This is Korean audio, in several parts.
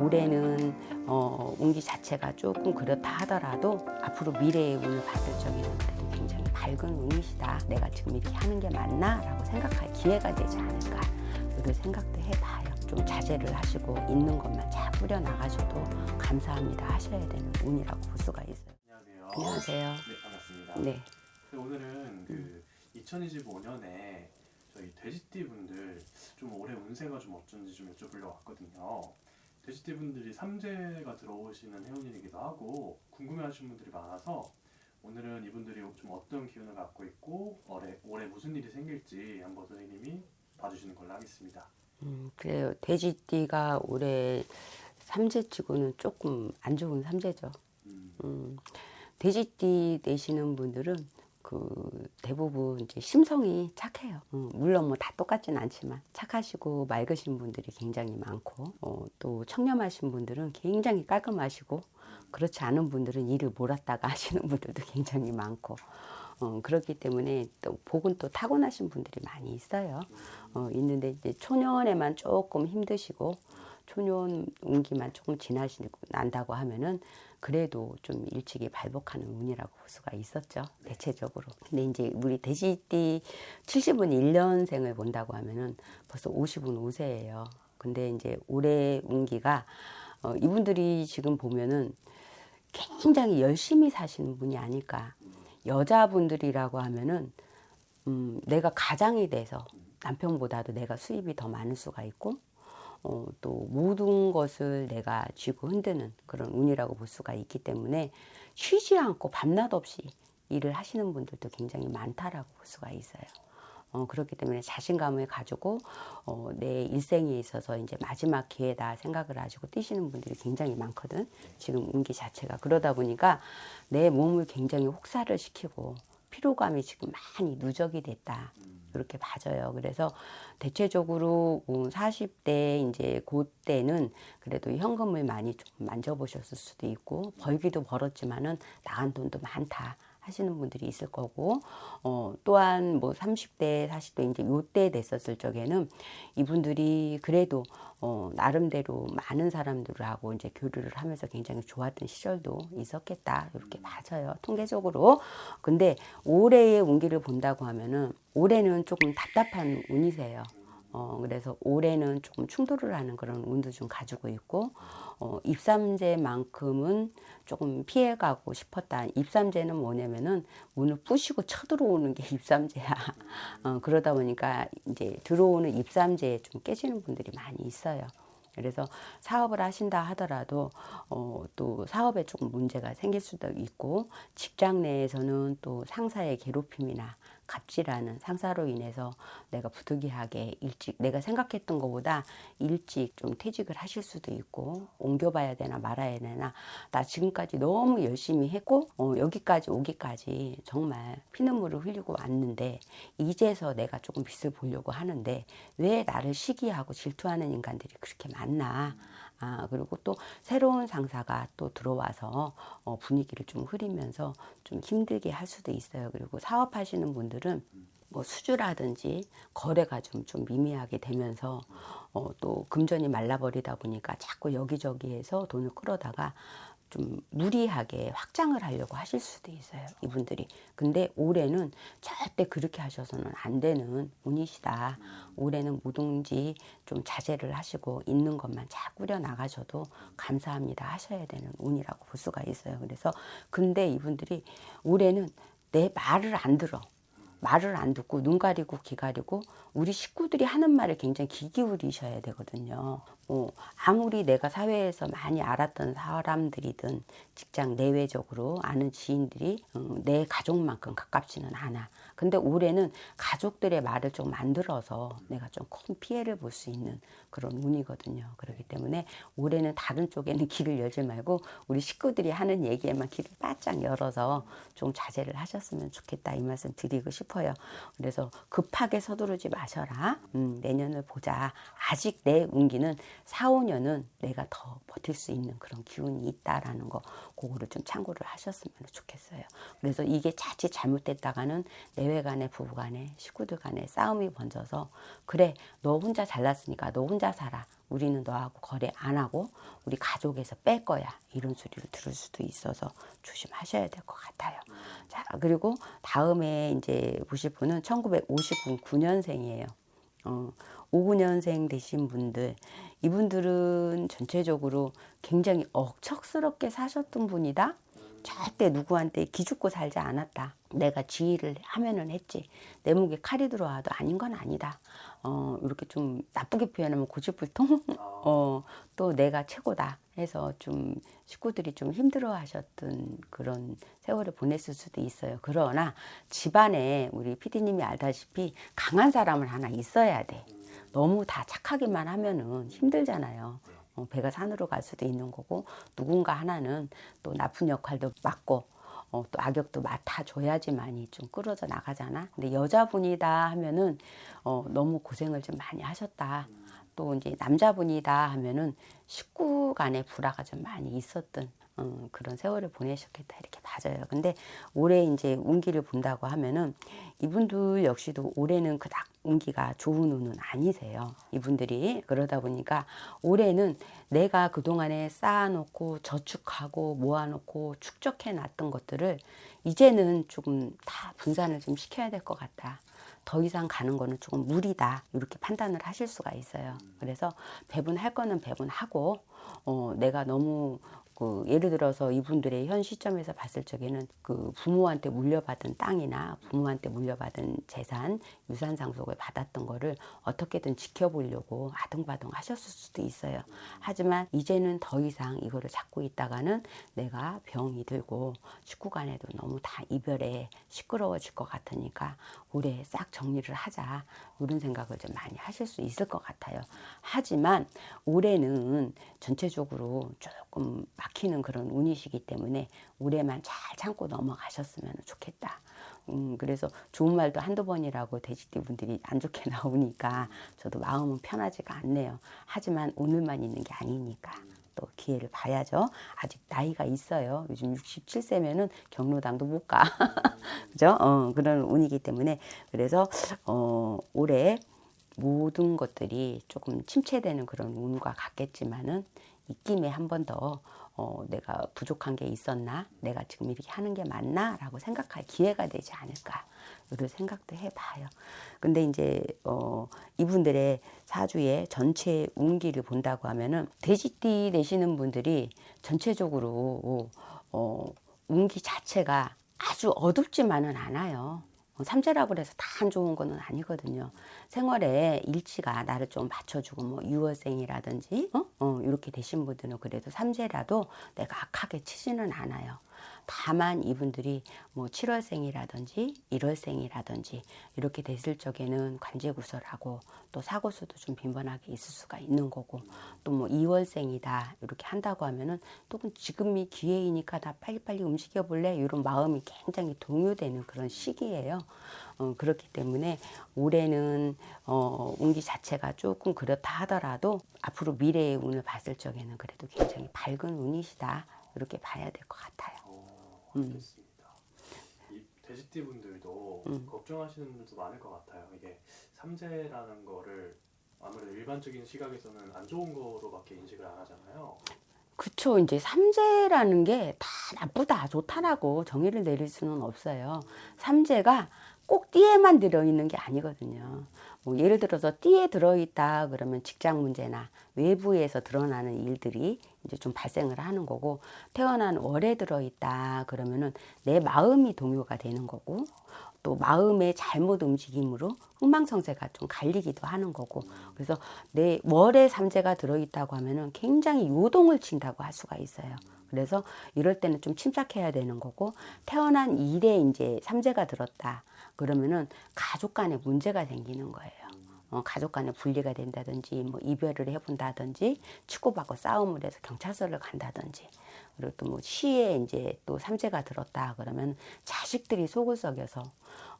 올해는 어, 운기 자체가 조금 그렇다 하더라도 앞으로 미래의 운을 봤을 적에는 그래도 굉장히 밝은 운이시다. 내가 지금 이렇게 하는 게 맞나 라고 생각할 기회가 되지 않을까 이런 생각도 해봐요. 좀 자제를 하시고 있는 것만 잘 뿌려 나가셔도 감사합니다 하셔야 되는 운이라고 볼 수가 있어요. 안녕하세요. 안녕하세요. 네, 반갑습니다. 네. 네, 오늘은 그 2025년에 저희 돼지띠 분들 좀 올해 운세가 좀 어쩐지 좀 여쭤보려고 왔거든요. 돼지띠 분들이 삼재가 들어오시는 해운일이기도 하고 궁금해하시는 분들이 많아서 오늘은 이분들이 좀 어떤 기운을 갖고 있고 올해 올해 무슨 일이 생길지 한번 선생님이 봐주시는 걸로 하겠습니다. 음, 그래요. 돼지띠가 올해 삼재치고는 조금 안 좋은 삼재죠. 음, 음, 돼지띠 되시는 분들은 그 대부분 이제 심성이 착해요. 음, 물론 뭐 다 똑같진 않지만 착하시고 맑으신 분들이 굉장히 많고 어, 또 청렴하신 분들은 굉장히 깔끔하시고 그렇지 않은 분들은 일을 몰았다가 하시는 분들도 굉장히 많고 어, 그렇기 때문에 또 복은 또 타고나신 분들이 많이 있어요. 어, 있는데 이제 초년에만 조금 힘드시고 초년 운기만 조금 지나시고 난다고 하면은 그래도 좀 일찍이 발복하는 운이라고 볼 수가 있었죠. 대체적으로. 근데 이제 우리 돼지띠 70은 1년생을 본다고 하면은 벌써 50은 5세예요. 근데 이제 올해 운기가 어, 이분들이 지금 보면은 굉장히 열심히 사시는 분이 아닐까. 여자분들이라고 하면은 음, 내가 가장이 돼서 남편보다도 내가 수입이 더 많을 수가 있고 어, 또 모든 것을 내가 쥐고 흔드는 그런 운이라고 볼 수가 있기 때문에 쉬지 않고 밤낮 없이 일을 하시는 분들도 굉장히 많다라고 볼 수가 있어요. 어, 그렇기 때문에 자신감을 가지고 어, 내 일생에 있어서 이제 마지막 기회다 생각을 가지고 뛰시는 분들이 굉장히 많거든. 지금 운기 자체가 그러다 보니까 내 몸을 굉장히 혹사를 시키고 피로감이 지금 많이 누적이 됐다. 이렇게 봐져요. 그래서 대체적으로 40대 이제 그때는 그래도 현금을 많이 좀 만져보셨을 수도 있고 벌기도 벌었지만은 나간 돈도 많다. 하시는 분들이 있을 거고 어 또한 뭐 30대 40대 이제 요때 됐었을 적에는 이분들이 그래도 어 나름대로 많은 사람들하고 이제 교류를 하면서 굉장히 좋았던 시절도 있었겠다 이렇게 봐져요 통계적으로 근데 올해의 운기를 본다고 하면은 올해는 조금 답답한 운이세요. 어, 그래서 올해는 조금 충돌을 하는 그런 운도 좀 가지고 있고, 어, 입삼재만큼은 조금 피해가고 싶었다. 입삼재는 뭐냐면은 문을 부시고 쳐들어오는 게 입삼재야. 어, 그러다 보니까 이제 들어오는 입삼재에 좀 깨지는 분들이 많이 있어요. 그래서 사업을 하신다 하더라도 어, 또 사업에 조금 문제가 생길 수도 있고 직장 내에서는 또 상사의 괴롭힘이나 갑질하는 상사로 인해서 내가 부득이하게 일찍 내가 생각했던 것보다 일찍 좀 퇴직을 하실 수도 있고 옮겨봐야 되나 말아야 되나. 나 지금까지 너무 열심히 했고 어, 여기까지 오기까지 정말 피눈물을 흘리고 왔는데 이제서 내가 조금 빛을 보려고 하는데 왜 나를 시기하고 질투하는 인간들이 그렇게 많나 아, 그리고 또 새로운 상사가 또 들어와서 어, 분위기를 좀 흐리면서 좀 힘들게 할 수도 있어요. 그리고 사업하시는 분들은 뭐 수주라든지 거래가 좀, 좀 미미하게 되면서 어, 또 금전이 말라버리다 보니까 자꾸 여기저기에서 돈을 끌어다가 좀 무리하게 확장을 하려고 하실 수도 있어요. 이분들이. 근데 올해는 절대 그렇게 하셔서는 안 되는 운이시다. 올해는 뭐든지 좀 자제를 하시고 있는 것만 잘 꾸려 나가셔도 감사합니다 하셔야 되는 운이라고 볼 수가 있어요. 그래서 근데 이분들이 올해는 내 말을 안 들어. 말을 안 듣고 눈 가리고 귀 가리고 우리 식구들이 하는 말을 굉장히 귀 기울이셔야 되거든요. 어, 아무리 내가 사회에서 많이 알았던 사람들이든 직장 내외적으로 아는 지인들이 어, 내 가족만큼 가깝지는 않아. 근데 올해는 가족들의 말을 좀 만들어서 내가 좀 큰 피해를 볼 수 있는 그런 운이거든요. 그렇기 때문에 올해는 다른 쪽에는 길을 열지 말고 우리 식구들이 하는 얘기에만 길을 바짝 열어서 좀 자제를 하셨으면 좋겠다 이 말씀 드리고 싶어요. 그래서 급하게 서두르지 마셔라. 음, 내년을 보자. 아직 내 운기는 4, 5년은 내가 더 버틸 수 있는 그런 기운이 있다라는 거 그거를 좀 참고를 하셨으면 좋겠어요. 그래서 이게 자칫 잘못됐다가는 내외 간에 부부 간에 식구들 간에 싸움이 번져서 그래 너 혼자 잘났으니까 너 혼자 살아. 우리는 너하고 거래 안 하고 우리 가족에서 뺄 거야. 이런 소리를 들을 수도 있어서 조심하셔야 될 것 같아요. 자, 그리고 다음에 이제 보실 분은 1959년생이에요. 어, 59년생 되신 분들, 이분들은 전체적으로 굉장히 억척스럽게 사셨던 분이다. 절대 누구한테 기죽고 살지 않았다. 내가 지휘를 하면은 했지. 내 목에 칼이 들어와도 아닌 건 아니다. 어, 이렇게 좀 나쁘게 표현하면 고집불통? 아, 어, 또 내가 최고다 해서 좀 식구들이 좀 힘들어 하셨던 그런 세월을 보냈을 수도 있어요. 그러나 집안에 우리 피디님이 알다시피 강한 사람을 하나 있어야 돼. 너무 다 착하기만 하면은 힘들잖아요. 어, 배가 산으로 갈 수도 있는 거고 누군가 하나는 또 나쁜 역할도 맡고 어, 또 악역도 맡아줘야지만이 좀 끌어져 나가잖아. 근데 여자분이다 하면은 어, 너무 고생을 좀 많이 하셨다. 또 이제 남자분이다 하면은 식구 간의 불화가 좀 많이 있었던 어, 그런 세월을 보내셨겠다 이렇게 봐져요. 근데 올해 이제 운기를 본다고 하면은 이분들 역시도 올해는 그닥 운기가 좋은 운은 아니세요. 이분들이 그러다 보니까 올해는 내가 그동안에 쌓아놓고 저축하고 모아놓고 축적해 놨던 것들을 이제는 조금 다 분산을 좀 시켜야 될 것 같다. 더 이상 가는 거는 조금 무리다. 이렇게 판단을 하실 수가 있어요. 그래서 배분할 거는 배분하고, 어, 내가 너무 그 예를 들어서 이분들의 현 시점에서 봤을 적에는 그 부모한테 물려받은 땅이나 부모한테 물려받은 재산, 유산 상속을 받았던 거를 어떻게든 지켜보려고 아등바등 하셨을 수도 있어요. 하지만 이제는 더 이상 이거를 잡고 있다가는 내가 병이 들고 식구 간에도 너무 다 이별에 시끄러워질 것 같으니까 올해 싹 정리를 하자. 이런 생각을 좀 많이 하실 수 있을 것 같아요. 하지만 올해는 전체적으로 조금 막히는 그런 운이시기 때문에 올해만 잘 참고 넘어가셨으면 좋겠다. 음, 그래서 좋은 말도 한두 번이라고 돼지띠 분들이 안 좋게 나오니까 저도 마음은 편하지가 않네요. 하지만 오늘만 있는 게 아니니까 또 기회를 봐야죠. 아직 나이가 있어요. 요즘 67세면은 경로당도 못 가. 그죠? 어, 그런 운이기 때문에 그래서 어, 올해 모든 것들이 조금 침체되는 그런 운과 같겠지만은 입김에 한 번 더 어, 내가 부족한 게 있었나? 내가 지금 이렇게 하는 게 맞나? 라고 생각할 기회가 되지 않을까. 이런 생각도 해봐요. 근데 이제, 어, 이분들의 사주의 전체 운기를 본다고 하면은 돼지띠 되시는 분들이 전체적으로, 어, 운기 자체가 아주 어둡지만은 않아요. 어, 삼재라고 해서 다 안 좋은 거는 아니거든요. 생활에 일치가 나를 좀 맞춰주고 뭐 6월생이라든지 어? 어, 이렇게 되신 분들은 그래도 삼재라도 내가 악하게 치지는 않아요. 다만 이분들이 뭐 7월생이라든지 1월생이라든지 이렇게 됐을 적에는 관제구설하고 또 사고수도 좀 빈번하게 있을 수가 있는 거고 또 뭐 2월생이다 이렇게 한다고 하면은 또 지금이 기회이니까 나 빨리빨리 움직여 볼래 이런 마음이 굉장히 동요되는 그런 시기예요. 어, 그렇기 때문에 올해는 어, 운기 자체가 조금 그렇다 하더라도 앞으로 미래의 운을 봤을 적에는 그래도 굉장히 밝은 운이시다 이렇게 봐야 될 것 같아요. 알겠습니다. 이 돼지띠 분들도 음. 걱정하시는 분들도 많을 것 같아요. 이게 삼재라는 거를 아무래도 일반적인 시각에서는 안 좋은 거로밖에 인식을 안 하잖아요. 그쵸. 이제 삼재라는 게 다 나쁘다, 좋다라고 정의를 내릴 수는 없어요. 삼재가 꼭 띠에만 들어있는 게 아니거든요. 뭐 예를 들어서 띠에 들어있다 그러면 직장 문제나 외부에서 드러나는 일들이 이제 좀 발생을 하는 거고 태어난 월에 들어있다 그러면은 내 마음이 동요가 되는 거고 또 마음의 잘못 움직임으로 흥망성쇠가 좀 갈리기도 하는 거고 그래서 내 월에 삼재가 들어있다고 하면은 굉장히 요동을 친다고 할 수가 있어요. 그래서 이럴 때는 좀 침착해야 되는 거고 태어난 일에 이제 삼재가 들었다 그러면은 가족 간에 문제가 생기는 거예요. 어, 가족 간에 분리가 된다든지 뭐 이별을 해본다든지 치고받고 싸움을 해서 경찰서를 간다든지 그리고 또 뭐 시에 이제 또 삼재가 들었다 그러면 자식들이 속을 썩여서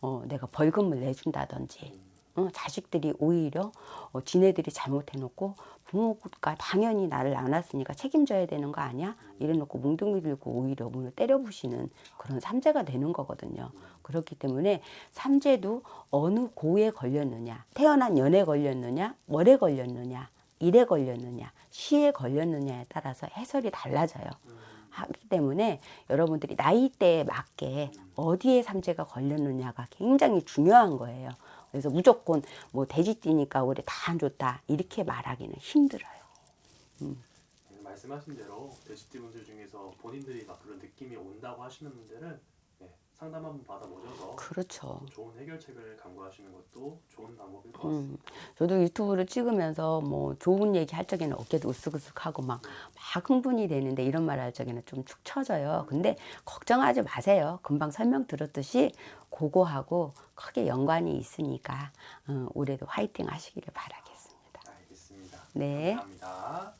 어, 내가 벌금을 내준다든지 어, 자식들이 오히려 어, 지네들이 잘못해놓고 부모가 당연히 나를 안았으니까 책임져야 되는 거 아니야? 이래놓고 뭉둥이 들고 오히려 문을 때려부시는 그런 삼재가 되는 거거든요. 그렇기 때문에 삼재도 어느 고에 걸렸느냐, 태어난 연에 걸렸느냐, 월에 걸렸느냐, 일에 걸렸느냐, 시에 걸렸느냐에 따라서 해설이 달라져요. 하기 때문에 여러분들이 나이대에 맞게 어디에 삼재가 걸렸느냐가 굉장히 중요한 거예요. 그래서 무조건 뭐 돼지띠니까 올해 다 안 좋다 이렇게 말하기는 힘들어요. 네, 말씀하신 대로 돼지띠 분들 중에서 본인들이 막 그런 느낌이 온다고 하시는 분들은 네, 상담 한번 받아보셔서 그렇죠. 좋은 해결책을 강구하시는 것도 좋은 방법일 것 같습니다. 음, 저도 유튜브를 찍으면서 뭐 좋은 얘기 할 적에는 어깨도 으쓱으쓱하고 막, 막 흥분이 되는데 이런 말할 적에는 좀 축 처져요. 근데 걱정하지 마세요. 금방 설명 들었듯이 그거하고 크게 연관이 있으니까 어, 올해도 화이팅 하시기를 바라겠습니다. 알겠습니다. 네. 감사합니다.